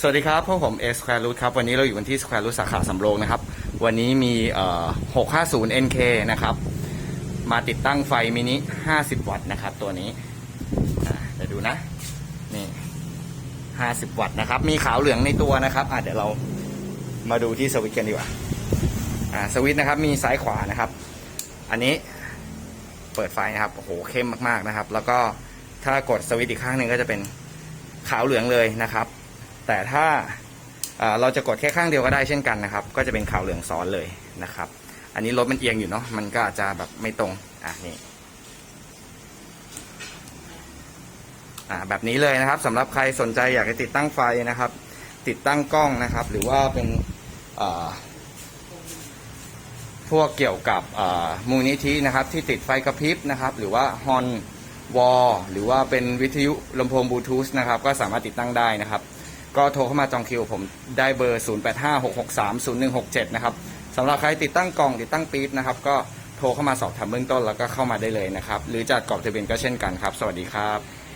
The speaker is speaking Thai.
สวัสดีครับพวกผม A Square Root ครับ วันนี้เราอยู่กันที่ Square Root สาขาสำโรงนะครับ วันนี้มีเอ่อ650 NK นะครับ มาติดตั้งไฟมินิ 50 วัตต์นะครับ ตัวนี้อ่าเดี๋ยวดูนะ นี่ 50 วัตต์นะครับ มีขาวเหลืองในตัวนะครับอะเดี๋ยวเรามาดูที่สวิตช์กันดีกว่าอ่าสวิตช์นะครับ มีซ้ายขวานะครับ อันนี้เปิดไฟนะครับ โอ้โห เข้มมากๆนะครับ แล้วก็ถ้ากดสวิตช์อีกข้างหนึ่งก็จะเป็นขาวเหลืองเลยนะครับ แต่ถ้าเราจะกดแค่ข้างเดียวก็ได้เช่นกันนะครับ ก็จะเป็นขาวเหลืองซ้อนเลยนะครับ อันนี้รถมันเอียงอยู่เนาะมันก็อาจจะแบบไม่ตรงอะนี่อ่าแบบนี้เลยนะครับสำหรับใครสนใจอยากจะติดตั้งไฟนะครับ ติดตั้งกล้องนะครับ หรือว่าเป็นเอ่อพวกเกี่ยวกับมูลนิธินะครับ ที่ติดไฟกระพริบนะครับ หรือว่าฮอนวอลหรือว่าเป็นวิทยุลำโพงบลูทูธนะครับ ก็สามารถติดตั้งได้นะครับ ก็โทรเข้ามาจองคิวผมได้เบอร์ 0856630167 นะครับสำหรับใครติดตั้งกล่องติดตั้งปี๊บนะครับ ก็โทรเข้ามาสอบถามเบื้องต้นแล้วก็เข้ามาได้เลยนะครับ หรือจัดกรอบทะเบียนก็เช่นกันครับ สวัสดีครับ